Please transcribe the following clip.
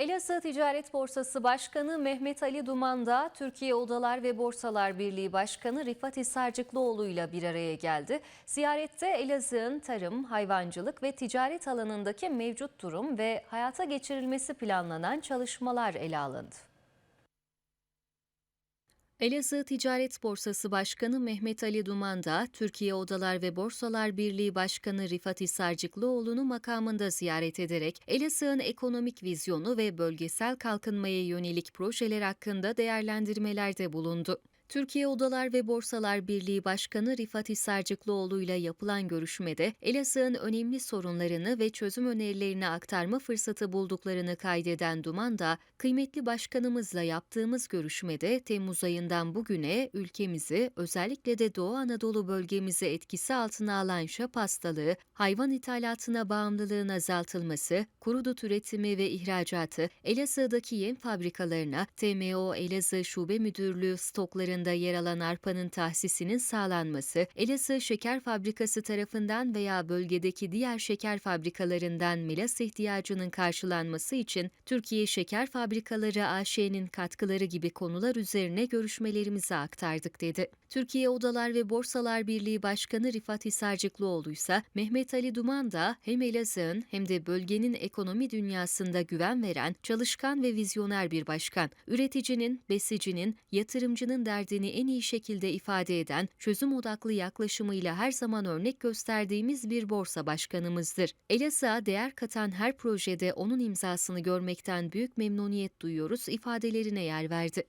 Elazığ Ticaret Borsası Başkanı Mehmet Ali Duman da Türkiye Odalar ve Borsalar Birliği Başkanı Rifat Hisarcıklıoğlu ile bir araya geldi. Ziyarette Elazığ'ın tarım, hayvancılık ve ticaret alanındaki mevcut durum ve hayata geçirilmesi planlanan çalışmalar ele alındı. Elazığ Ticaret Borsası Başkanı Mehmet Ali Duman da Türkiye Odalar ve Borsalar Birliği Başkanı Rifat Hisarcıklıoğlu'nu makamında ziyaret ederek Elazığ'ın ekonomik vizyonu ve bölgesel kalkınmaya yönelik projeler hakkında değerlendirmelerde bulundu. Türkiye Odalar ve Borsalar Birliği Başkanı Rifat Hisarcıklıoğlu ile yapılan görüşmede Elazığ'ın önemli sorunlarını ve çözüm önerilerini aktarma fırsatı bulduklarını kaydeden Duman da kıymetli başkanımızla yaptığımız görüşmede Temmuz ayından bugüne ülkemizi özellikle de Doğu Anadolu bölgemizi etkisi altına alan şap hastalığı, hayvan ithalatına bağımlılığın azaltılması, kuru dut üretimi ve ihracatı, Elazığ'daki yem fabrikalarına, TMO Elazığ Şube Müdürlüğü stoklarında yer alan arpanın tahsisinin sağlanması, Elazığ Şeker Fabrikası tarafından veya bölgedeki diğer şeker fabrikalarından milas ihtiyacının karşılanması için Türkiye Şeker Fabrikaları AŞ'nin katkıları gibi konular üzerine görüşmelerimizi aktardık dedi. Türkiye Odalar ve Borsalar Birliği Başkanı Rifat Hisarcıklıoğlu ise Mehmet Ali Duman da hem Elazığ'ın hem de bölgenin ekonomi dünyasında güven veren, çalışkan ve vizyoner bir başkan. Üreticinin, besicinin, yatırımcının derdini en iyi şekilde ifade eden, çözüm odaklı yaklaşımıyla her zaman örnek gösterdiğimiz bir borsa başkanımızdır. Elazığ'a değer katan her projede onun imzasını görmekten büyük memnuniyet duyuyoruz ifadelerine yer verdi.